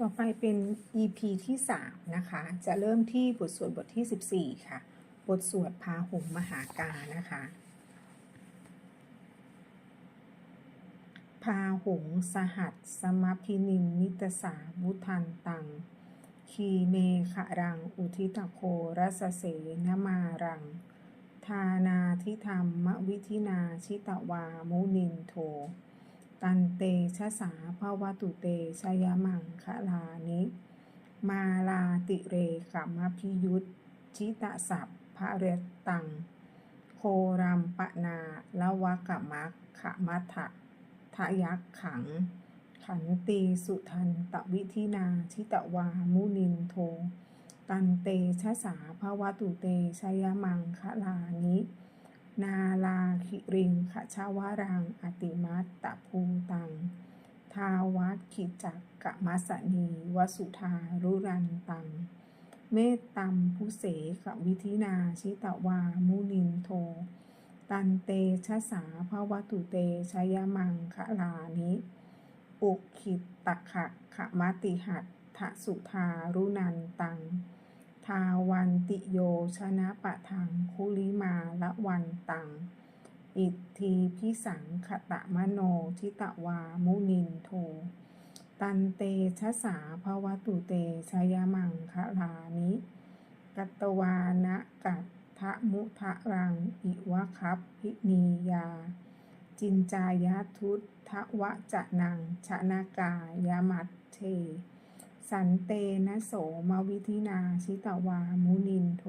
ต่อไปเป็น EP ที่ 3 นะคะ จะเริ่มที่บทสวดบทที่ 14 ค่ะ บทสวดพาหุงมหากา นะคะ พาหุงสหัส สมพินิมนิตสาวุทันตัง คีเมขะรัง อุทิตโครัสเสนมารัง ทานาทิธรรมมวิธินาชิตวามุนินโท ตันเตชะสาภาวตุเตชยมังคะลานิ มาลาติเรกัมพิยุตชิตะสัพพะเรตตัง โครัมปะนาละวะกะมักขะมัทธะทะยักขัง ขันตีสุทันตวิธินาชิตวามุนินโท ตันเตชะสาภาวตุเตชยมังคะลานิ นาลาคิริงขชาวารัง อติมัตตภูตัง ทาวัตขิจักกะมัสนีวสุธารุรันตัง เมตตัมพุเสกวิธินาชิตวามุนินโท ตันเตชะสาภาวตุเตชยมังคะลานิปุขิตตะขะขะมติหัตถสุธารุนันตัง ทาวันติโยชนะปะทังคุลิมาละวันตัง อิทธีพิสังขตะมโนทิตะวามุนินโท ตันเตชะสาภวตุเตชยมังคะลานิ กัตตวานะกัตทะมุทะรัง อิวะคับพินียา จินจายาทุตทะวะจะนังชนากายามัตเท สันเตนะโสมวิธินาชิตวามุนินโท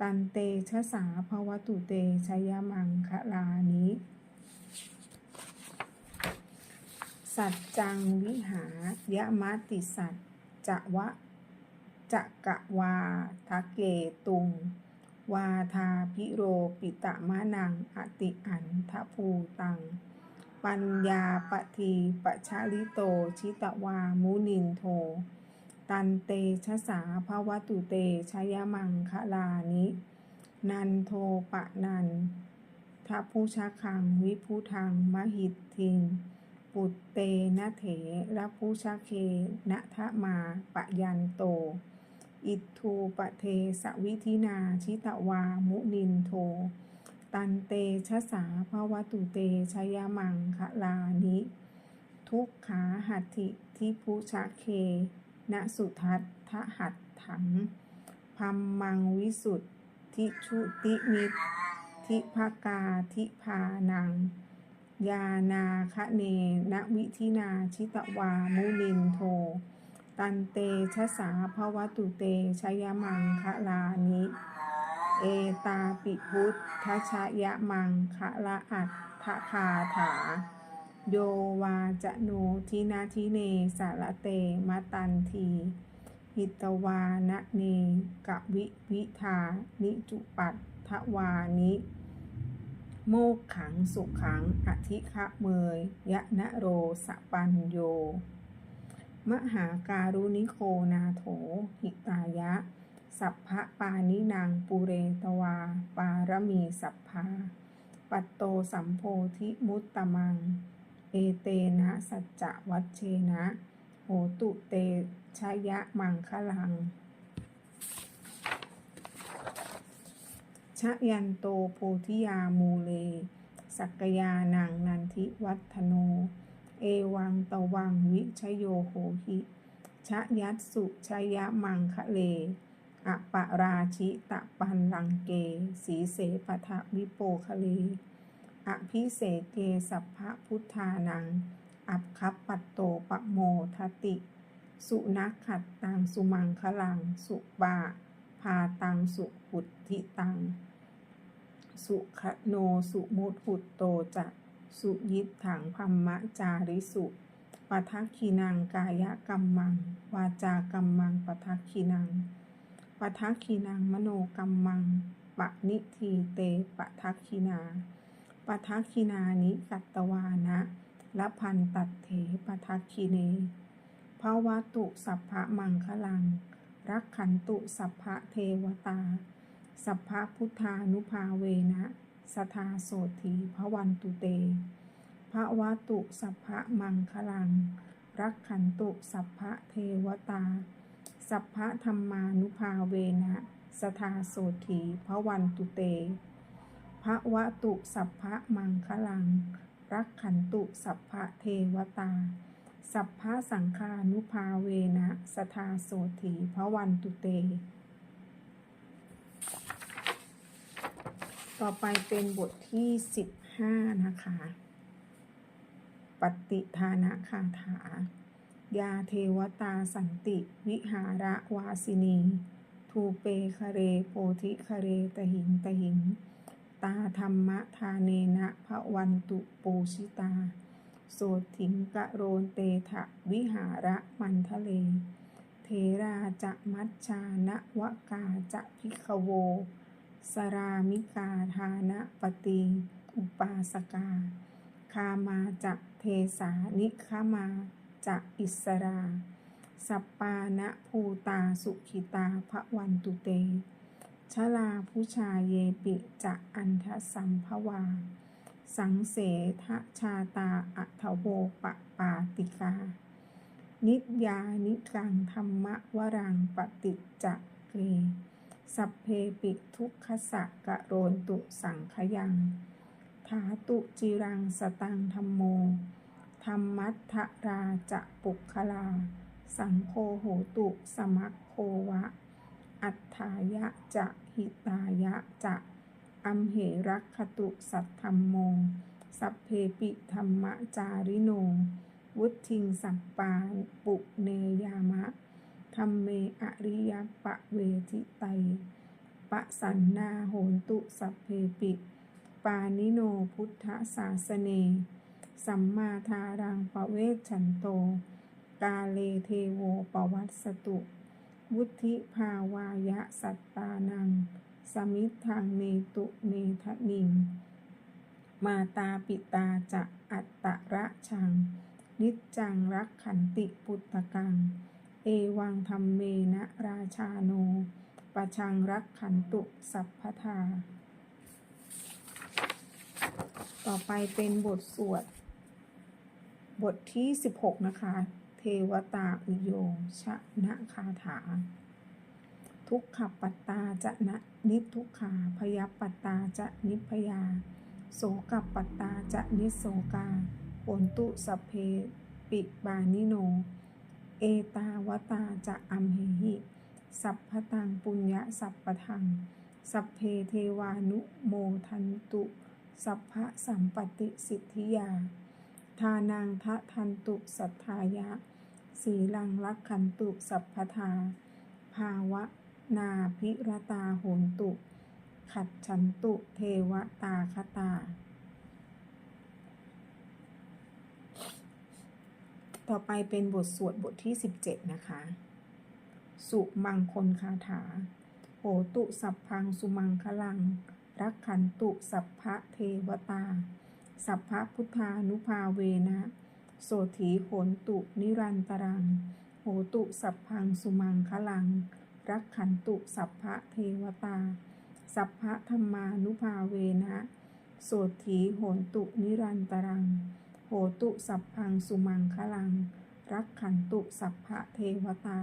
ตันเตชะสาภวตุเตชยมังคะลานิสัจจังวิหายะมัตติสัจจะวะจะกะวาทะเกตุง วาทาพิโรปิตะมะนังอติอันทภูตัง ปัญญาปทีปชาลิโต ชิตวามุนินโท ตันเตชะสาภวตุเตชยมังคะลานิ นันโทปะนันทัพุชะคังวิพุทังมหิตทิง ปุตเตนะเถระพุชะเคนะทะมาปะยันโต อิททูปะเทสวิธินาชิตวามุนินโท ตันเตชะสาภาวตุเตชยมังคะลานิ ทุกขาหัตถิทิพุชะเคนะสุทัตทะหัตถังพัมมังวิสุทธิชุติมิทิภกาทิพานัง ยานาคะเนนะวิธินาชิตวามุนินโท ตันเตชะสาภวตุเตชยมังคะลานิ เอตาปิพุทธชยมังคะละอัตถคาถา โยวาจะโนทินาทิเนสารเตมะตันทีหิตวานะเนกะวิวิธานิจุปัตถวานิ โมกขังสุขังอธิคะเมยยะนะโรสปัญโย มหาการุนิโคนาโถหิตายะ สัพพะปานินางปุเรตวา ปารมีสัพพาปัตโตสัมโพธิมุตตมัง เอเตนะสัจจะวัชเชนะโหตุเตชยะมังคะลัง ชะยันโตโพธิยามูเล สักยานังนันทิวัฒโน เอวังตวังวิชโยโหหิ ชะยัตสุชยะมังคะเล อปราชิตะปันลังเก สีเสปทะวิโปคะเลอภิเสเกสัพพะพุทธานัง อัปคัปปัตโตปะโมทติ สุนักขัดตังสุมังคลัง สุปาพาตังสุหุตทิตัง สุขโนสุมุตหุตโตจะสุยิตถังพัมมะจาริสุปทักขีนังกายกัมมัง วาจากัมมังปทักขีนัง ปทักขีนังมโนกัมมังปะนิทีเตปทักขีนาปทักขีนานิกัตตวานะละพันตัดเถปทักขีเนภาวะตุสัพพะมังคลัง รักขันตุสัพพะเทวตา สัพพะพุทธานุภาเวนะ สทาโสธีพระวันตุเตพระวตุสัพพะมังคลัง รักขันตุสัพพะเทวตา สัพพะธรรมานุภาเวนะสทาโสถีพระวันตุเตพระวะตุสัพพะมังคลัง รักขันตุสัพพะเทวตา สัพพะสังฆานุภาเวนะสทาโสถีพระวันตุเต ต่อไปเป็นบทที่ 15 นะคะ ปฏิทานะคาถา ยาเทวตาสันติ วิหาระวาสินี ทูเปคเรโพธิคเรตหิงตหิง ตาธรรมะทาเนนะพระวันตุปูชิตา โสถิงกะโรนเตถะวิหาระมันทะเล เทราจะมัชชานะวกาจะพิขโว สรามิกาทานะปฏิอุปาสกา คามาจะเทสานิคมา จะอิสรา สัปปานะภูตาสุขิตาพระวันตุเต ชลาผู้ชาเยปิจะอันทสัมภวา สังเสทะชาตาอัทโวปะปาติกา นิจยานิกังธรรมวรังปฏิจจเกสัพเพปิทุกขสะกะโรนตุสังขยัง ถาตุจิรังสตังธรรมโม ธรรมัทธราจะปุคลา สังโฆโหตุสมัคโควะ อัฏฐายะจะหิตายะจะอัมเหรักขตุสัทธรรมโม สัพเพปิธรรมจาริโน วุทิงสัปปาปุเนยามะธรรมเมอริยปะเวทิไตปะสันนาโหนตุสัพเพปิ ปานิโนพุทธศาสเน สัมมาทารังปะเวชฉันโต กาเลเทโวปวัตสตุ วุธิภาวายะสัตตานัง สมิทธังเนตุเนทะนิง มาตาปิตาจะอัตตระชัง นิจจังรักขันติปุตตะกัง เอวังธรรมเมนะราชาโนปะชังรักขันตุสัพพทา ต่อไปเป็นบทสวด บทที่ 16 นะคะ เทวตาอุโยชนะคาถา ทุกขปัตตาจะนะนิทุกขาพยาปัตตาจะนิพยา โสกัปปัตตาจะนิโสกาโอนตุสเพปิบานิโน เอตาวตาจะอัมเหหิสัพพตังปุญญะสัพพทัง สัพเพเทวานุโมทันตุ สัพพะสัมปติสิทธิยา ทานังทะทันตุสัทธายะ สีลังลักขันตุสัพพทา ภาวะนาพิรตาโหนตุ ขัดฉันตุเทวตาคตา ต่อไปเป็นบทสวดบทที่ 17 นะคะ สุมังคลคาถาโหตุสัพพังสุมังคลัง รักขันตุสัพพะเทวตา สัพพะพุทธานุภาเวนะ โสถีโหนตุนิรันตรัง โหตุสัพพังสุมังคลัง รักขันตุสัพพะเทวตา สัพพะธรรมานุภาเวนะ โสถีโหนตุนิรันตรัง โหตุสัพพังสุมังคลัง รักขันตุสัพพะเทวตา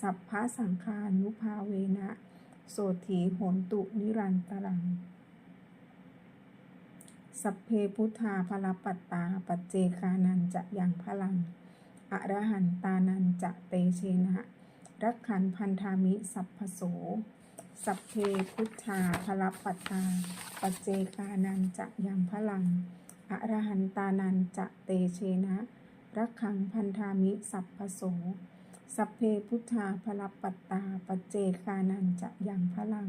สัพพะสังฆานุภาเวนะ โสถีโหนตุนิรันตรัง สัพเพพุทธาพลปัตตา ปัจเจกานันจะยังพลัง อรหันตานันจะเตเชนะรักขันพันธามิสัพพโส สัพเพพุทธาพลปัตตา ปัจเจกานันจะยังพลัง อรหันตานันจะเตเชนะรักขังพันธามิสัพพโส สัพเพพุทธาพลปัตตา ปัจเจกานันจะยังพลัง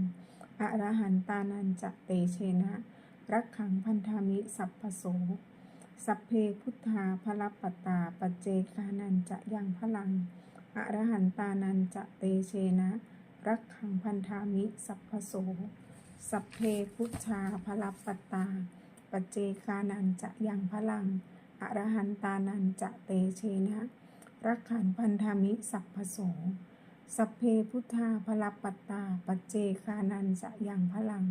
อรหันตานันจะเตเชนะ รักขังพันธามิสัพพโส สัพเพพุทธาพลปตตาปัจเจกานันจะยังพลัง อรหันตานันจะเตเชนะ รักขังพันธามิสัพพโส สัพเพพุทธาพลปตตาปัจเจกานันจะยังพลัง อรหันตานันจะเตเชนะ รักขันพันธามิสัพพโสสัพเพพุทธาพลปัตตาปัจเจกานันจะยังพลัง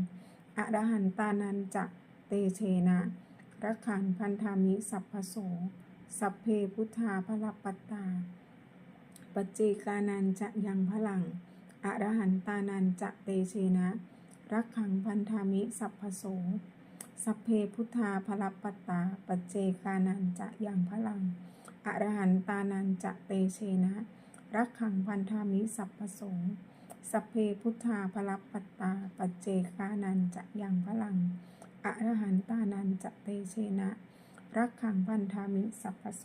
อรหันตานันจะเตเชนะรักขันพันธามิสัพพโส สัพเพพุทธาพรปตา ปัจเจกานันจะยังพลัง อรหันตานันจะเตเชนะ รักขังพันธามิสัพพโส สัพเพพุทธาพรปตตา ปัจเจกานันจะยังพลัง อรหันตานันจะเตเชนะ รักขังพันธามิสัพพโส สัพเพพุทธาพลัปัตตา ปัจเจกานันจะยังพลังอรหันตานันจะเตเชนะ รักขังพันธามิสัพพโส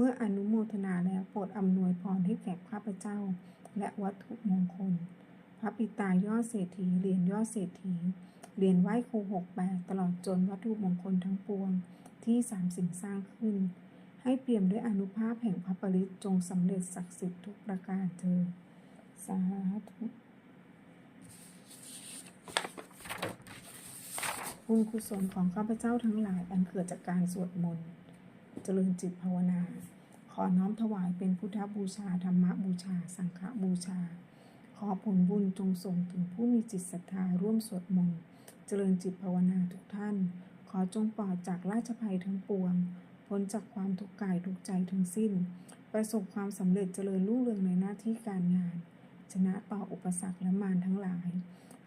เมื่ออนุโมทนาแล้วโปรดอำนวยพรให้แก่ข้าพเจ้า และวัตถุมงคล พระปิตายอดเศรษฐีเหรียญยอดเศรษฐีเหรียญไหว้ครูหกแปดตลอดจนวัตถุมงคลทั้งปวงที่สามสิ่งสร้างขึ้น ให้เปี่ยมด้วยอนุภาพแห่งพระปริตจงสำเร็จศักดิ์สิทธิ์ทุกประการเถิดสาธุบุญกุศลของข้าพเจ้าทั้งหลายอันเกิดจากการสวดมนต์ เจริญจิตภาวนา ขอน้อมถวายเป็นพุทธบูชาธรรมบูชา สังฆบูชา ขอผลบุญจงส่งถึงผู้มีจิตศรัทธาร่วมสวดมนต์เจริญจิตภาวนาทุกท่าน ขอจงปลอดจากราชภัยทั้งปวง พ้นจากความทุกข์กายทุกใจทั้งสิ้น ประสบความสำเร็จเจริญรุ่งเรืองในหน้าที่การงาน ชนะต่ออุปสรรคและมารทั้งหลาย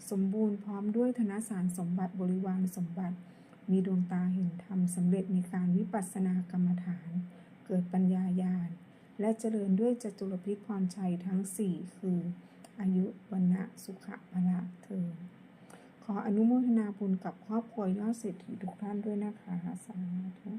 สมบูรณ์พร้อมด้วยธนสารสมบัติบริวารสมบัติ มีดวงตาเห็นธรรมสำเร็จในการวิปัสสนากรรมฐาน เกิดปัญญาญาณ และเจริญด้วยจตุรพิษพรชัยทั้งสี่คือ อายุวันะสุขะพละเทินขออนุโมทนาบุญกับครอบครัวยอดเศรษฐีทุกท่านด้วยนะคะ สาธุ